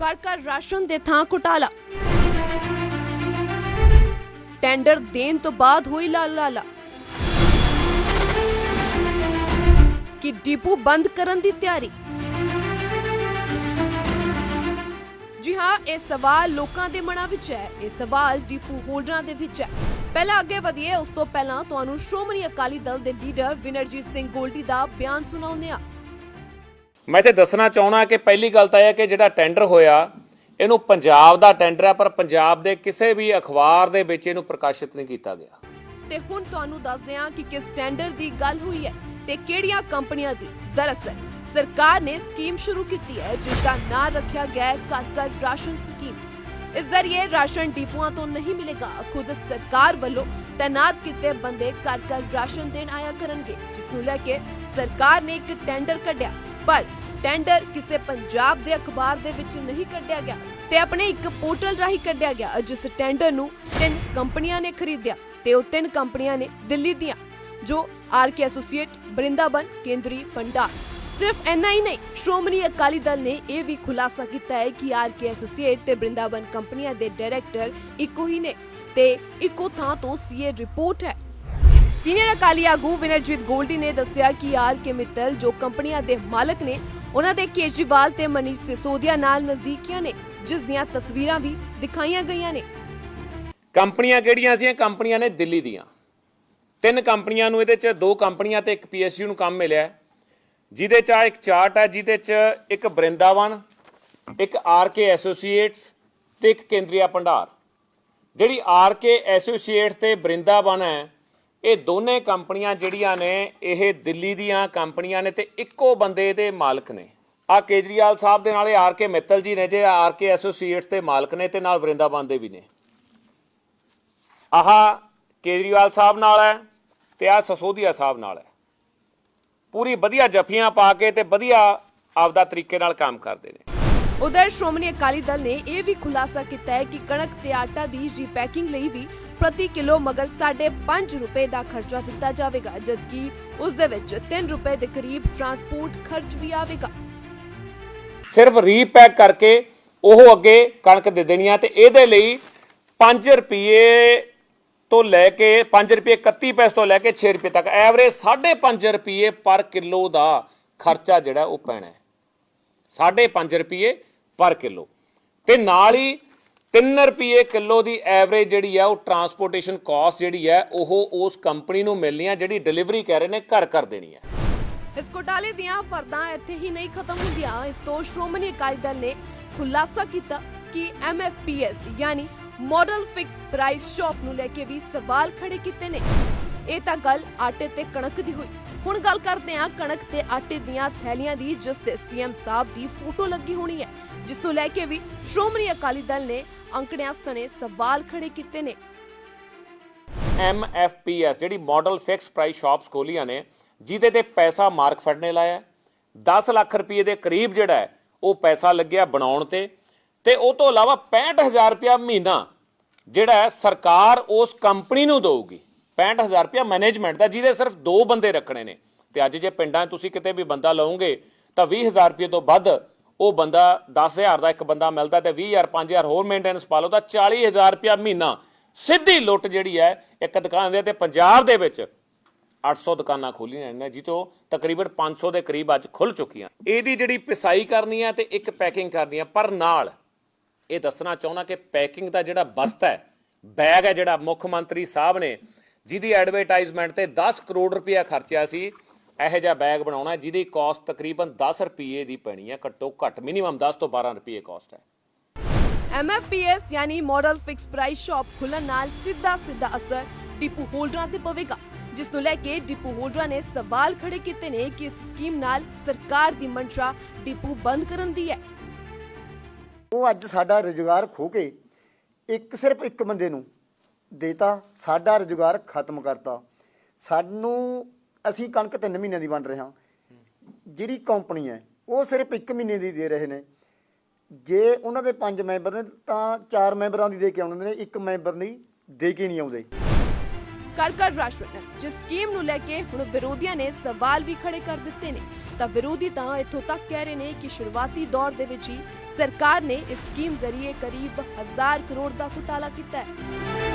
ਘਰ ਘਰ ਰਾਸ਼ਨ ਦੇ ਥਾਂ ਘੁਟਾਲਾ। ਟੈਂਡਰ ਦੇਣ ਤੋਂ ਬਾਅਦ ਹੋਈ ਲਾਲ ਲਾਲਾ ਕਿ ਡਿਪੂ ਬੰਦ ਕਰਨ ਦੀ ਤਿਆਰੀ। ਜੀ ਹਾਂ, ਇਹ ਸਵਾਲ ਲੋਕਾਂ ਦੇ ਮਨਾਂ ਵਿੱਚ ਹੈ। ਇਹ ਸਵਾਲ ਡਿਪੂ ਹੋਲਡਰਾਂ ਦੇ ਵਿੱਚ ਹੈ। ਪਹਿਲਾਂ ਅੱਗੇ ਵਧੀਏ, ਉਸ ਤੋਂ ਪਹਿਲਾਂ ਤੁਹਾਨੂੰ ਸ਼੍ਰੋਮਣੀ ਅਕਾਲੀ ਦਲ ਦੇ ਲੀਡਰ ਵਿਨਰਜੀਤ ਸਿੰਘ ਗੋਲਡੀ ਦਾ ਬਿਆਨ ਸੁਣਾਉਂਦੇ ਆ ਮੈਂ ਤੇ ਦੱਸਣਾ ਚਾਹਣਾ ਕਿ ਪਹਿਲੀ ਗੱਲ ਤਾਂ ਇਹ ਹੈ ਕਿ ਜਿਹੜਾ ਟੈਂਡਰ ਹੋਇਆ, ਇਹਨੂੰ ਪੰਜਾਬ ਦਾ ਟੈਂਡਰ ਹੈ, ਪਰ ਪੰਜਾਬ ਦੇ ਕਿਸੇ ਵੀ ਅਖਬਾਰ ਦੇ ਵਿੱਚ ਇਹਨੂੰ ਪ੍ਰਕਾਸ਼ਿਤ ਨਹੀਂ ਕੀਤਾ ਗਿਆ। ਤੇ ਹੁਣ ਤੁਹਾਨੂੰ ਦੱਸਦੇ ਹਾਂ ਕਿ ਕਿਸ ਟੈਂਡਰ ਦੀ ਗੱਲ ਹੋਈ ਹੈ ਤੇ ਕਿਹੜੀਆਂ ਕੰਪਨੀਆਂ ਦੀ। ਦਰਅਸਲ, ਸਰਕਾਰ ਨੇ ਸਕੀਮ ਸ਼ੁਰੂ ਕੀਤੀ ਹੈ ਜਿਸ ਦਾ ਨਾਂ ਰੱਖਿਆ ਗਿਆ ਹੈ ਘਰ ਰਾਸ਼ਨ ਸਕੀਮ ਇਸ ਜ਼ਰੀਏ ਰਾਸ਼ਨ ਡਿਪੂਆਂ ਤੋਂ ਨਹੀਂ ਮਿਲੇਗਾ। ਖੁਦ ਸਰਕਾਰ ਵੱਲੋਂ ਤੈਨਾਤ ਕੀਤੇ ਬੰਦੇ ਘਰ ਘਰ ਰਾਸ਼ਨ ਦੇਣ ਆਇਆ ਕਰਨਗੇ, ਜਿਸ ਨੂੰ ਲੈ ਕੇ ਸਰਕਾਰ ਨੇ ਇੱਕ ਟੈਂਡਰ ਕੱਢਿਆ। ਪਰ ਟੈਂਡਰ ਕਿਸੇ ਪੰਜਾਬ ਦੇ ਅਖਬਾਰ ਦੇ ਵਿੱਚ ਨਹੀਂ ਕੱਢਿਆ ਗਿਆ ਤੇ ਆਪਣੇ ਇੱਕ ਪੋਰਟਲ ਰਾਹੀਂ ਕੱਢਿਆ ਗਿਆ ਜਿਸ ਟੈਂਡਰ ਨੂੰ ਤਿੰਨ ਕੰਪਨੀਆਂ ਨੇ ਖਰੀਦਿਆ ਤੇ ਉਹ ਤਿੰਨ ਕੰਪਨੀਆਂ ਨੇ ਦਿੱਲੀ ਦੀਆਂ, ਜੋ ਆਰ ਕੇ ਐਸੋਸੀਏਟ ਬ੍ਰਿੰਦਾਬਨ ਕੇਂਦਰੀ ਭੰਡਾਰ। ਸਿਰਫ ਇੰਨਾ ਹੀ ਨਹੀਂ, ਸ਼੍ਰੋਮਣੀ ਅਕਾਲੀ ਦਲ ਨੇ ਇਹ ਵੀ ਖੁਲਾਸਾ ਕੀਤਾ ਹੈ ਕਿ ਆਰ ਕੇ ਐਸੋਸੀਏਟ ਤੇ ਬ੍ਰਿੰਦਾਬਨ ਕੰਪਨੀਆਂ ਦੇ ਡਾਇਰੈਕਟਰ ਇੱਕੋ ਹੀ ਨੇ ਤੇ ਇੱਕੋ ਥਾਂ ਤੋਂ ਸੀਏ ਰਿਪੋਰਟ ਹੈ। ਸੀਨੀਅਰ ਅਕਾਲੀ ਆਗੂ ਵਿਨਰਜੀਤ ਗੋਲਡੀ ਨੇ ਦੱਸਿਆ ਕਿ ਆਰ ਕੇ ਮਿੱਤਲ, ਜੋ ਕੰਪਨੀਆਂ ਦੇ ਮਾਲਕ ਨੇ, ਉਹਨਾਂ ਦੇ ਕੇਜਰੀਵਾਲ ਤੇ ਮਨੀਸ਼ ਸਿਸੋਦੀਆ ਨਾਲ ਨਜ਼ਦੀਕੀਆਂ ਨੇ, ਜਿਸ ਦੀਆਂ ਤਸਵੀਰਾਂ ਵੀ ਦਿਖਾਈਆਂ ਗਈਆਂ ਨੇ। ਕੰਪਨੀਆਂ ਕਿਹੜੀਆਂ ਸੀ ਕੰਪਨੀਆਂ ਨੇ ਦਿੱਲੀ ਦੀਆਂ। ਤਿੰਨ ਕੰਪਨੀਆਂ ਨੂੰ ਇਹਦੇ 'ਚ, ਦੋ ਕੰਪਨੀਆਂ ਤੇ ਇੱਕ ਪੀਐਸਯੂ ਨੂੰ ਕੰਮ ਮਿਲਿਆ ਜਿਹਦੇ 'ਚ ਆ ਇੱਕ ਚਾਰਟ ਹੈ, ਜਿਹਦੇ 'ਚ ਇੱਕ ਬ੍ਰਿੰਦਾਵਨ, ਇੱਕ ਆਰਕੇ ਐਸੋਸੀਏਟਸ ਤੇ ਇੱਕ ਕੇਂਦਰੀਆ ਭੰਡਾਰ। ਜਿਹੜੀ ਆਰਕੇ ਐਸੋਸੀਏਟਸ ਤੇ ਬ੍ਰਿੰਦਾਵਨ ਹੈ ਇਹ ਦੋਨੇ ਕੰਪਨੀਆਂ ਜਿਹੜੀਆਂ ਨੇ, ਇਹ ਦਿੱਲੀ ਦੀਆਂ ਕੰਪਨੀਆਂ ਨੇ ਤੇ ਇੱਕੋ ਬੰਦੇ ਦੇ ਮਾਲਕ ਨੇ। ਆ ਕੇਜਰੀਵਾਲ ਸਾਹਿਬ ਦੇ ਨਾਲ ਇਹ ਆਰਕੇ ਮਿੱਤਲ ਜੀ ਨੇ ਜੇ ਆਰਕੇ ਐਸੋਸੀਏਟਸ ਦੇ ਮਾਲਕ ਨੇ ਤੇ ਨਾਲ ਬ੍ਰਿੰਦਾਵਨ ਦੇ ਵੀ ਨੇ। ਆਹ ਕੇਜਰੀਵਾਲ ਸਾਹਿਬ ਨਾਲ ਹੈ ਤੇ ਆ ਸਸੋਦੀਆ ਸਾਹਿਬ ਨਾਲ ਹੈ। ਪੂਰੀ ਵਧੀਆ ਜਫੀਆਂ ਪਾ ਕੇ ਤੇ ਵਧੀਆ ਆਪਦਾ ਤਰੀਕੇ ਨਾਲ ਕੰਮ ਕਰਦੇ ਨੇ। ਉਧਰ ਸ਼੍ਰੋਮਣੀ ਅਕਾਲੀ ਦਲ ਨੇ ਇਹ ਵੀ ਖੁਲਾਸਾ ਕੀਤਾ ਹੈ ਕਿ ਕਣਕ ਤੇ ਆਟਾ ਦੀ ਰੀਪੈਕਿੰਗ ਲਈ ਵੀ ਪ੍ਰਤੀ ਕਿਲੋ ਮਗਰ 5.5 ਰੁਪਏ ਦਾ ਖਰਚਾ ਦਿੱਤਾ ਜਾਵੇਗਾ, ਜਦਕਿ ਉਸ ਦੇ ਵਿੱਚ 3 ਰੁਪਏ ਦੇ ਕਰੀਬ ਟਰਾਂਸਪੋਰਟ ਖਰਚ ਵੀ ਆਵੇਗਾ। ਸਿਰਫ ਰੀਪੈਕ ਕਰਕੇ ਉਹ ਅੱਗੇ ਕਣਕ ਦੇ ਦੇਣੀ ਆ ਤੇ ਇਹਦੇ ਲਈ 5 ਰੁਪਏ ਤੋਂ ਲੈ ਕੇ 5 ਰੁਪਏ 31 ਪੈਸੇ ਤੋਂ ਲੈ ਕੇ 6 ਰੁਪਏ ਤੱਕ, ਐਵਰੇਜ 5.5 ਰੁਪਏ ਪਰ ਕਿਲੋ ਦਾ ਖਰਚਾ ਜਿਹੜਾ ਉਹ ਪੈਣਾ ਹੈ। 5.5 ਰੁਪਏ ਪਰ ਕਿਲੋ। ਤੇ ਨਾਲ ਹੀ 3 ਰੁਪਏ ਕਿਲੋ ਦੀ ਐਵਰੇਜ ਜਿਹੜੀ ਆ, ਉਹ ਟਰਾਂਸਪੋਰਟੇਸ਼ਨ ਕਾਸਟ ਜਿਹੜੀ ਹੈ ਉਹ ਉਸ ਕੰਪਨੀ ਨੂੰ ਮਿਲਣੀ ਆ, ਜਿਹੜੀ ਡਿਲੀਵਰੀ ਕਹਿ ਰਹੇ ਨੇ ਘਰ ਕਰ ਦੇਣੀ ਹੈ ਇਸ ਘੋਟਾਲੇ ਦੀਆਂ ਪਰਦਾਂ ਇੱਥੇ ਹੀ ਨਹੀਂ ਖਤਮ ਹੁੰਦੀਆਂ। ਇਸ ਤੋਂ ਸ਼੍ਰੋਮਣੀ ਅਕਾਲੀ ਦਲ ਨੇ ਖੁਲਾਸਾ ਕੀਤਾ ਕਿ ਐਮਐਫਪੀਐਸ ਯਾਨੀ ਮਾਡਲ ਫਿਕਸ ਪ੍ਰਾਈਸ ਸ਼ਾਪ ਨੂੰ ਲੈ ਕੇ ਵੀ ਸਵਾਲ ਖੜੇ ਕੀਤੇ ਨੇ। ਇਹ ਤਾਂ ਗੱਲ ਆਟੇ ਤੇ ਕਣਕ ਦੀ ਹੋਈ। ਹੁਣ ਗੱਲ ਕਰਦੇ ਹਾਂ ਕਣਕ ਤੇ ਆਟੇ ਦੀਆਂ ਥੈਲੀਆਂ ਦੀ, ਜਿਸ ਤੇ ਸੀਐਮ ਸਾਹਿਬ ਦੀ ਫੋਟੋ ਲੱਗੀ ਹੋਣੀ ਹੈ। ਜਿਸ ਨੂੰ ਲੈ ਕੇ ਵੀ ਸ਼੍ਰੋਮਣੀ ਅਕਾਲੀ ਦਲ ਨੇ ਅੰਕੜਿਆਂ ਸਣੇ ਸਵਾਲ ਖੜੇ ਕੀਤੇ ਨੇ। ਐਮਐਫਪੀਐਸ ਜਿਹੜੀ ਮਾਡਲ ਫਿਕਸ ਪ੍ਰਾਈਸ ਸ਼ਾਪਸ ਖੋਲੀਆਂ ਨੇ, ਜਿਹਦੇ ਤੇ ਪੈਸਾ ਮਾਰਕ ਫੈਡ ਨੇ ਲਾਇਆ 10 ਲੱਖ ਰੁਪਏ ਦੇ ਕਰੀਬ ਜਿਹੜਾ ਹੈ, ਉਹ ਪੈਸਾ ਲੱਗਿਆ ਬਣਾਉਣ ਤੇ। ਤੇ ਉਹ ਤੋਂ ਇਲਾਵਾ 65000 ਰੁਪਇਆ ਮਹੀਨਾ ਜਿਹੜਾ ਸਰਕਾਰ ਉਸ ਕੰਪਨੀ ਨੂੰ ਦੇਊਗੀ। 65000 ਰੁਪਇਆ ਮੈਨੇਜਮੈਂਟ ਦਾ, ਜਿਹਦੇ ਸਿਰਫ ਦੋ ਬੰਦੇ ਰੱਖਣੇ ਨੇ। ਤੇ ਅੱਜ ਜੇ ਪਿੰਡਾਂ 'ਚ ਤੁਸੀਂ ਕਿਤੇ ਵੀ ਬੰਦਾ ਲਾਓਗੇ, ਤਾਂ 20000 ਰੁਪਏ ਤੋਂ ਵੱਧ ਉਹ ਬੰਦਾ 10000 ਦਾ ਇੱਕ ਬੰਦਾ ਮਿਲਦਾ ਤੇ 20000 5000 ਹੋਰ ਮੇਨਟੇਨੈਂਸ ਪਾ ਲਓ, ਤਾਂ 40000 ਰੁਪਇਆ ਮਹੀਨਾ। ਸਿੱਧੀ ਲੁੱਟ ਜਿਹੜੀ ਹੈ, ਇੱਕ ਦੁਕਾਨ ਦੇ ਤੇ ਪੰਜਾਬ ਦੇ ਵਿੱਚ 800 ਦੁਕਾਨਾਂ ਖੋਲੀਆਂ ਨੇ ਜਿੱਥੋਂ ਤਕਰੀਬਨ 500 ਦੇ ਕਰੀਬ ਅੱਜ ਖੁੱਲ ਚੁੱਕੀਆਂ। ਇਹਦੀ ਜਿਹੜੀ ਪਿਸਾਈ ਕਰਨੀ ਹੈ ਤੇ ਇੱਕ ਪੈਕਿੰਗ ਕਰਨੀ ਹੈ, ਪਰ ਨਾਲ ਇਹ ਦੱਸਣਾ ਚਾਹੁੰਦਾ ਕਿ ਪੈਕਿੰਗ ਦਾ ਜਿਹੜਾ ਬਸਤਾ ਹੈ, ਬੈਗ ਹੈ ਜਿਹੜਾ ਮੁੱਖ ਮੰਤਰੀ ਸਾਹਿਬ ਨੇ ਜਿਹਦੀ ਐਡਵਰਟਾਈਜ਼ਮੈਂਟ ਤੇ 10 ਕਰੋੜ ਰੁਪਇਆ ਖਰਚਿਆ ਸੀ ਇਹੋ ਜਿਹਾ ਬੈਗ ਬਣਾਉਣਾ ਜਿਹਦੀ ਕਾਸਟ ਤਕਰੀਬਨ 10 ਰੁਪਏ ਦੀ ਪੈਣੀ ਹੈ ਘੱਟੋ ਘੱਟ ਮਿਨੀਮਮ 10 ਤੋਂ 12 ਰੁਪਏ ਕਾਸਟ ਹੈ। ਐਮਐਫਪੀਐਸ ਯਾਨੀ ਮਾਡਲ ਫਿਕਸ ਪ੍ਰਾਈਸ ਸ਼ਾਪ ਖੁੱਲਣ ਨਾਲ ਸਿੱਧਾ ਸਿੱਧਾ ਅਸਰ ਡਿਪੂ ਹੋਲਡਰਾਂ ਤੇ ਪਵੇਗਾ ਜਿਸ ਨੂੰ ਲੈ ਕੇ ਡਿਪੂ ਹੋਲਡਰਾਂ ਨੇ ਸਵਾਲ ਖੜੇ ਕੀਤੇ ਨੇ ਕਿ ਇਸ ਸਕੀਮ ਨਾਲ ਸਰਕਾਰ ਦੀ ਮੰਸ਼ਾ ਡਿਪੂ ਬੰਦ ਕਰਨ ਦੀ ਹੈ। ਉਹ ਅੱਜ ਸਾਡਾ ਰੁਜ਼ਗਾਰ ਖੋ ਕੇ ਇੱਕ ਸਿਰਫ ਇੱਕ ਬੰਦੇ ਨੂੰ ਦੇਤਾ ਸਾਡਾ ਰੁਜ਼ਗਾਰ ਖਤਮ ਕਰਤਾ। ਸਾਨੂੰ, ਅਸੀਂ ਕਣਕ 3 ਮਹੀਨਿਆਂ ਦੀ ਵੰਡ ਰਹੇ ਹਾਂ। ਜਿਹੜੀ ਕੰਪਨੀ ਹੈ, ਉਹ ਸਿਰਫ 1 ਮਹੀਨੇ ਦੀ ਦੇ ਰਹੇ ਨੇ। ਜੇ ਉਹਨਾਂ ਦੇ 5 ਮੈਂਬਰ ਨੇ, ਤਾਂ 4 ਮੈਂਬਰਾਂ ਦੀ ਦੇ ਕੇ ਆਉਂਦੇ ਨੇ, ਇੱਕ ਮੈਂਬਰ ਦੀ ਦੇ ਕੇ ਨਹੀਂ ਆਉਂਦੇ। ਘਰ ਘਰ ਰਾਸ਼ਨ ਜਿਸ ਸਕੀਮ ਨੂੰ ਲੈ ਕੇ ਹੁਣ ਵਿਰੋਧੀਆਂ ਨੇ ਸਵਾਲ ਵੀ ਖੜੇ ਕਰ ਦਿੱਤੇ ਨੇ। ਤਾਂ ਵਿਰੋਧੀ ਤਾਂ ਇੱਥੋਂ ਤੱਕ ਕਹਿ ਰਹੇ ਨੇ ਕਿ ਸ਼ੁਰੂਆਤੀ ਦੌਰ ਦੇ ਵਿੱਚ ਹੀ ਸਰਕਾਰ ਨੇ ਇਸ ਸਕੀਮ ਜ਼ਰੀਏ ਕਰੀਬ 1000 ਕਰੋੜ ਦਾ ਘੁਟਾਲਾ ਕੀਤਾ ਹੈ।